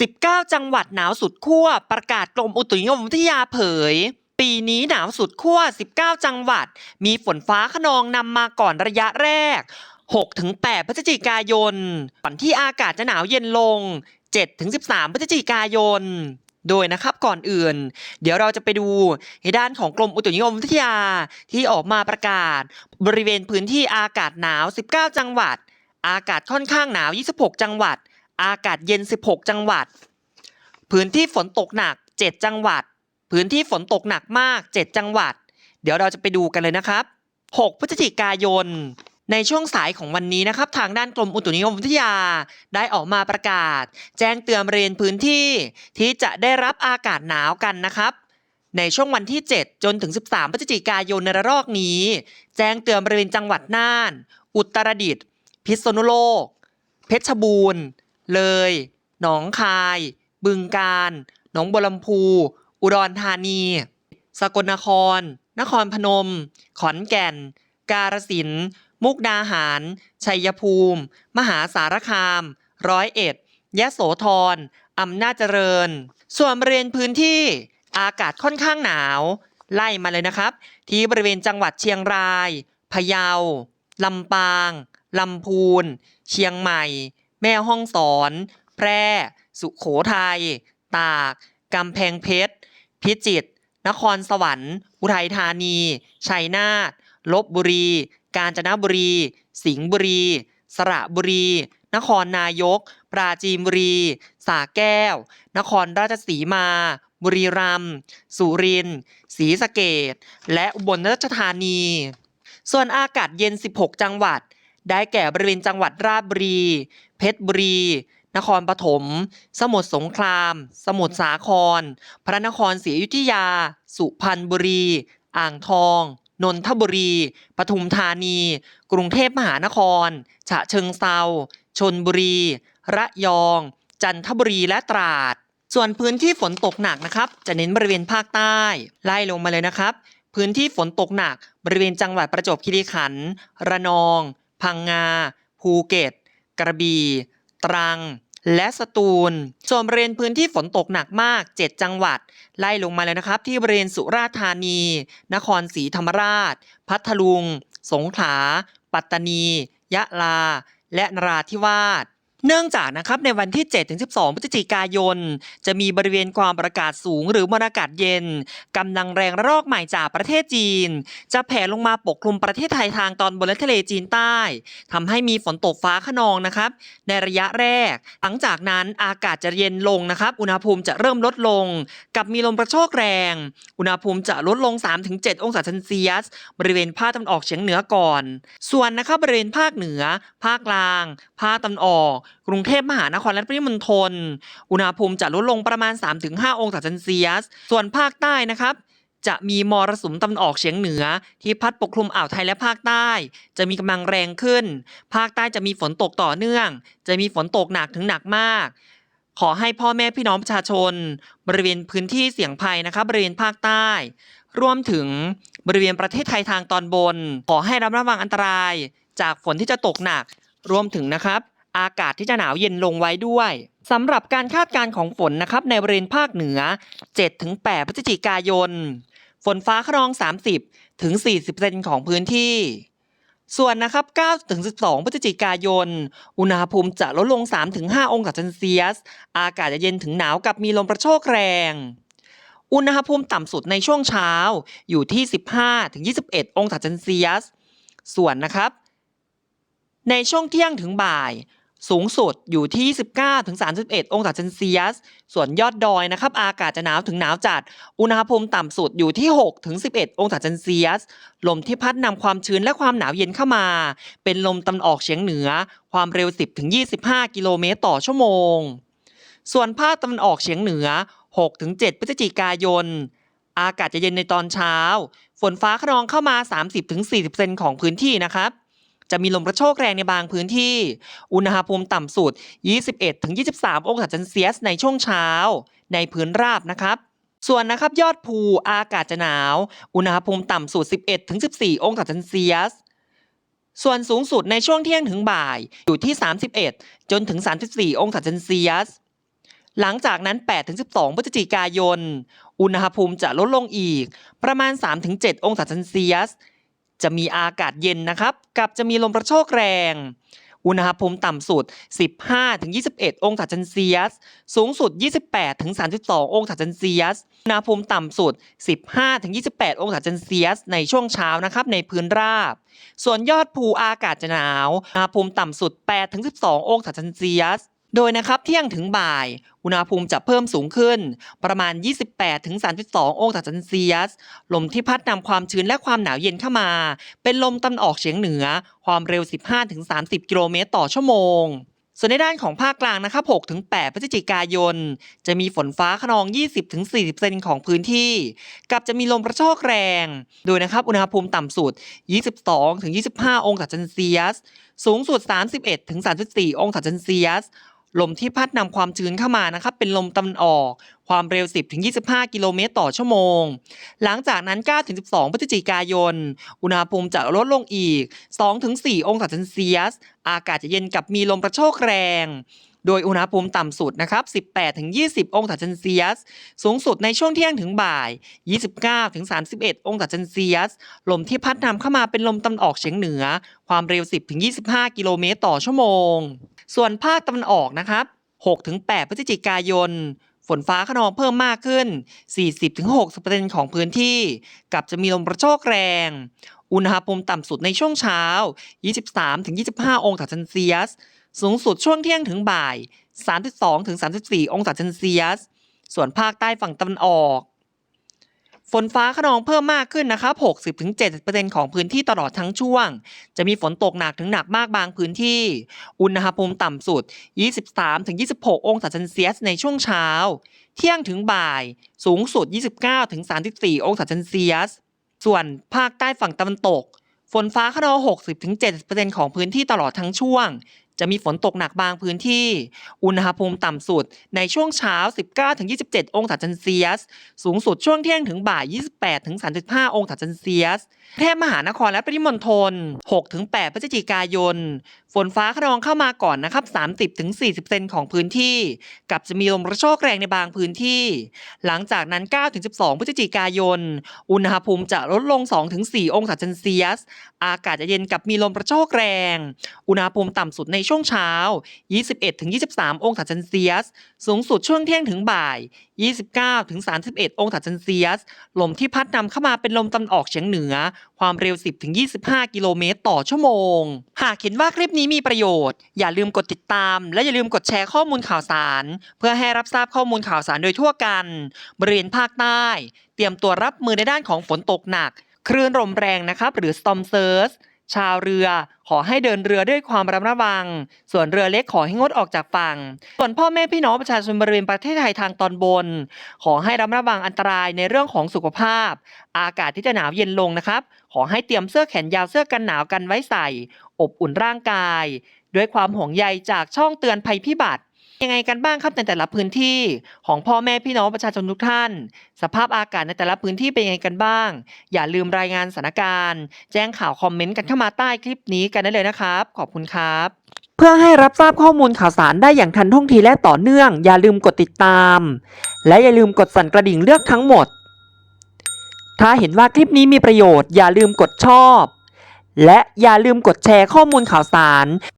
19 จังหวัดหนาวสุดขั้วประกาศกรมอุตุนิยมวิทยาเผย ปีนี้หนาวสุดขั้ว 19 จังหวัด มีฝนฟ้าขนองนำมาก่อนระยะแรก 6-8 พฤศจิกายนก่อนที่อากาศจะหนาวเย็นลง 7-13 พฤศจิกายนโดยนะครับก่อนอื่น เดี๋ยวเราจะไปดูในด้านของกรมอุตุนิยมวิทยาที่ออกมาประกาศ บริเวณพื้นที่อากาศหนาว 19 จังหวัด อากาศค่อนข้างหนาว 26 จังหวัด อากาศเย็น 16 จังหวัด พื้นที่ฝนตกหนัก 7 จังหวัด พื้นที่ฝนตกหนักมาก 7 จังหวัด เดี๋ยวเราจะไปดูกันเลยนะครับ 6 พฤศจิกายน ในช่วงสายของวันนี้นะครับ ทางด้านกรมอุตุนิยมวิทยาได้ออกมาประกาศ แจ้งเตือนบริเวณพื้นที่ที่จะได้รับอากาศหนาวกันนะครับในช่วงวันที่ 7 จนถึง 13 พฤศจิกายนในระลอกนี้ แจ้งเตือนบริเวณจังหวัดน่าน อุตรดิตถ์พิษณุโลก เพชรบูรณ์ เลย หนองคาย บึงกาฬ หนองบัวลำพู อุดรธานี สกลนคร นครพนม ขอนแก่น กาฬสินธุ์มุกดาหาร ชัยภูมิ มหาสารคาม ร้อยเอ็ด ยะโสธร อำนาจเจริญ ส่วนบริเวณพื้นที่ อากาศค่อนข้างหนาว ไล่มาเลยนะครับ ที่บริเวณจังหวัดเชียงราย พะเยา ลำปาง ลำพูน เชียงใหม่ แม่ฮ่องสอน แพร่ สุโขทัย ตาก กำแพงเพชร พิจิตร นครสวรรค์ อุทัยธานี ชัยนาท ลบบุรี กาญจนบุรี สิงห์บุรี สระบุรี นครนายก ปราจีนบุรี สาแก้ว นครราชสีมา บุรีรัมย์ สุรินทร์ ศรีสะเกษและอุบลราชธานี ส่วนอากาศเย็น 16 จังหวัด ได้แก่บริเวณจังหวัดราชบุรี เพชรบุรี นครปฐม สมุทรสงคราม สมุทรสาคร พระนครศรีอยุธยา สุพรรณบุรี อ่างทอง นนทบุรี ปทุมธานี กรุงเทพมหานคร ฉะเชิงเซา ชนบุรี ระยอง จันทบุรี และตราด ส่วนพื้นที่ฝนตกหนักนะครับ จะเน้นบริเวณภาคใต้ ไล่ลงมาเลยนะครับ พื้นที่ฝนตกหนัก บริเวณจังหวัดประจวบคีรีขันธ์ ระนอง พังงา ภูเก็ต กระบี่ ตรัง และสตูล ส่วนบริเวณพื้นที่ฝนตกหนักมาก 7 จังหวัด ไล่ลงมาเลยนะครับ ที่บริเวณสุราษฎร์ธานี นครศรีธรรมราช พัทลุง สงขลา ปัตตานี ยะลา และนราธิวาส เนื่องจากนะครับในวันที่ 7-12 พฤศจิกายน จะมีบริเวณความประกาศสูงหรือมวลอากาศเย็นกำลังแรงระลอกใหม่จากประเทศจีน จะแผ่ลงมาปกคลุมประเทศไทยทางตอนบนและทะเลจีนใต้ทำให้มีฝนตกฟ้าขนองนะครับ ในระยะแรก หลังจากนั้นอากาศจะเย็นลงนะครับ อุณหภูมิจะเริ่มลดลง กับมีลมกระโชกแรง อุณหภูมิจะลดลง 3-7 องศาเซนเซียส บริเวณภาคตะวันออกเฉียงเหนือก่อน ส่วนนะครับบริเวณภาคเหนือ ภาคกลาง ภาคตะวันออกกรุงเทพมหานครและปริมณฑลอุณหภูมิจะลดลงประมาณ 3-5 องศาเซนเซียส ส่วนภาคใต้นะครับจะมีมรสุมตะวันออกเฉียงเหนือ ที่พัดปกคลุมอ่าวไทยและภาคใต้ จะมีกำลังแรงขึ้น ภาคใต้จะมีฝนตกต่อเนื่อง จะมีฝนตกหนักถึงหนักมาก ขอให้พ่อแม่พี่น้องประชาชน บริเวณพื้นที่เสี่ยงภัยนะครับบริเวณภาคใต้รวมถึงบริเวณประเทศไทยทางตอนบน ขอให้ระมัดระวังอันตราย จากฝนที่จะตกหนัก รวมถึงนะครับ อากาศที่จะหนาวเย็นลงไว้ด้วยสำหรับการคาดการณ์ของฝนนะครับในบริเวณภาคเหนือ 7-8 พฤศจิกายน ฝนฟ้าขนอง 30 ถึง 40เซนของพื้นที่ ส่วนนะครับ 9 ถึง 12 พฤศจิกายน อุณหภูมิจะลดลง 3 ถึง 5 องศาเซนเซียส อากาศจะเย็นถึงหนาวกับมีลมกระโชกแรง อุณหภูมิต่ำสุดในช่วงเช้าอยู่ที่ 15 ถึง 21 องศาเซนเซียส ส่วนนะครับ ในช่วงเที่ยงถึงบ่าย สูงสุดอยู่ที่ 19 ถึง 31 องศาเซนเซียส ส่วนยอดดอยนะครับ อากาศจะหนาวถึงหนาวจัด อุณหภูมิต่ำสุดอยู่ที่ 6 ถึง 11 องศาเซนเซียส ลมที่พัดนำความชื้นและความหนาวเย็นเข้ามา เป็นลมตะวันออกเฉียงเหนือ ความเร็ว 10 ถึง 25 กิโลเมตรต่อชั่วโมง ส่วนภาคตะวันออกเฉียงเหนือ 6 ถึง 7 พฤศจิกายน อากาศจะเย็นในตอนเช้า ฝนฟ้าขนองเข้ามา 30-40เซนของพื้นที่นะครับ จะมีลมกระโชกแรงในบางพื้นที่ อุณหภูมิต่ำสุด 21ถึง23 องศาเซนเซียสในช่วงเช้า ในพื้นราบนะครับ ส่วนนะครับยอดภูอากาศจะหนาว อุณหภูมิต่ำสุด 11ถึง14 องศาเซนเซียส ส่วนสูงสุดในช่วงเที่ยงถึงบ่ายอยู่ที่ 31 จนถึง 34 องศาเซนเซียสหลังจากนั้น 8-12 พฤศจิกายน อุณหภูมิจะลดลงอีก ประมาณ 3-7 องศาเซนเซียส จะมีอากาศเย็นนะครับกับจะมีลมกระโชกแรง อุณหภูมิต่ำสุด 15-21 องศาเซนเซียส สูงสุด 28-32 องศาเซนเซียส อุณหภูมิต่ำสุด 15-28 องศาเซนเซียส ในช่วงเช้านะครับในพื้นราบ ส่วนยอดภูอากาศจะหนาว อุณหภูมิต่ำสุด 8-12 องศาเซนเซียส โดยนะครับเที่ยงถึงบ่าย อุณหภูมิจะเพิ่มสูงขึ้น ประมาณ 28-32 องศาเซนเซียส ลมที่พัดนำความชื้นและความหนาวเย็นเข้ามา เป็นลมตะวันออกเฉียงเหนือ ความเร็ว 15-30 กิโลเมตรต่อชั่วโมงส่วนในด้านของภาคกลางนะครับ6-8พฤศจิกายน จะมีฝนฟ้าขนอง 20-40เซนของพื้นที่ กับจะมีลมกระโชกแรง โดยนะครับอุณหภูมิต่ำสุด 22-25 องศาเซนเซียส สูงสุด 31-34 องศาเซนเซียส ลมที่พัดนำความชื้นเข้ามานะครับเป็นลมตะวันออก ความเร็ว 10-25 กิโลเมตรต่อชั่วโมง หลังจากนั้น9-12 พฤศจิกายน อุณหภูมิจะลดลงอีก2-4องศาเซนเซียส อากาศจะเย็นกับมีลมกระโชกแรง โดยอุณหภูมิต่ำสุดนะครับ 18-20 องศาเซนเซียส สูงสุดในช่วงเที่ยงถึงบ่าย 29-31 องศาเซนเซียส ลมที่พัดนำเข้ามาเป็นลมตะวันออกเฉียงเหนือ ความเร็ว 10-25 กิโลเมตรต่อชั่วโมง ส่วนภาคตะวันออกนะครับ6-8พฤศจิกายน ฝนฟ้าขนองเพิ่มมากขึ้น 40-60%ของพื้นที่ กับจะมีลมกระโชกแรง อุณหภูมิต่ำสุดในช่วงเช้า 23-25 องศาเซนเซียส สูงสุดช่วงเที่ยงถึงบ่าย 32-34 องศาเซนเซียส ส่วนภาคใต้ฝั่งตะวันออก ฝนฟ้าขนองเพิ่มมากขึ้นนะครับ60-70%ของพื้นที่ตลอดทั้งช่วง จะมีฝนตกหนักถึงหนักมากบางพื้นที่ อุณหภูมิต่ำสุด 23-26 องศาเซนเซียสในช่วงเช้า เที่ยงถึงบ่าย สูงสุด 29-34 องศาเซนเซียส ส่วนภาคใต้ฝั่งตะวันตก ฝนฟ้าขนอง 60-70%ของพื้นที่ตลอดทั้งช่วง จะมีฝนตกหนักบางพื้นที่ อุณหภูมิต่ำสุดในช่วงเช้า 19-27 องศาเซนเซียส สูงสุดช่วงเที่ยงถึงบ่าย 28-35 องศาเซนเซียสกรุงเทพมหานครและปริมณฑล 6-8 พฤศจิกายน ฝนฟ้าขนองเข้ามาก่อนนะครับ 30-40เซนของพื้นที่ กับจะมีลมกระโชกแรงในบางพื้นที่ หลังจากนั้น 9-12 พฤศจิกายน อุณหภูมิจะลดลง 2-4 องศาเซนเซียส อากาศจะเย็นกับมีลมกระโชกแรง อุณหภูมิต่ำสุดในช่วงเช้า 21-23 องศาเซนเซียส สูงสุดช่วงเที่ยงถึงบ่าย 29-31 องศาเซนเซียส ลมที่พัดนำเข้ามาเป็นลมตะวันออกเฉียงเหนือ ความเร็ว 10-25 กิโลเมตรต่อชั่วโมง หากเห็นว่าคลิปนี้มีประโยชน์ อย่าลืมกดติดตาม และอย่าลืมกดแชร์ข้อมูลข่าวสาร เพื่อให้รับทราบข้อมูลข่าวสารโดยทั่วกัน บริเวณภาคใต้ เตรียมตัวรับมือในด้านของฝนตกหนัก คลื่นลมแรงนะครับหรือ storm surge ชาวเรือขอให้เดินเรือด้วยความระมัดระวัง ส่วนเรือเล็กขอให้งดออกจากฝั่ง ส่วนพ่อแม่พี่น้องประชาชนบริเวณประเทศไทยทางตอนบน ขอให้ระมัดระวังอันตรายในเรื่องของสุขภาพ อากาศที่จะหนาวเย็นลงนะครับ ขอให้เตรียมเสื้อแขนยาวเสื้อกันหนาวกันไว้ใส่ อบอุ่นร่างกาย ด้วยความห่วงใยจากช่องเตือนภัยพิบัติ ยังไงกันบ้างครับในแต่ละพื้นที่ของพ่อแม่พี่น้องประชาชนทุกท่าน สภาพอากาศในแต่ละพื้นที่เป็นยังไงกันบ้าง อย่าลืมรายงานสถานการณ์ แจ้งข่าวคอมเมนต์กันเข้ามาใต้คลิปนี้กันได้เลยนะครับ ขอบคุณครับ เพื่อให้รับทราบข้อมูลข่าวสารได้อย่างทันท่วงทีและต่อเนื่อง อย่าลืมกดติดตาม และอย่าลืมกดสั่นกระดิ่งเลือกทั้งหมด ถ้าเห็นว่าคลิปนี้มีประโยชน์ อย่าลืมกดชอบ และอย่าลืมกดแชร์ข้อมูลข่าวสาร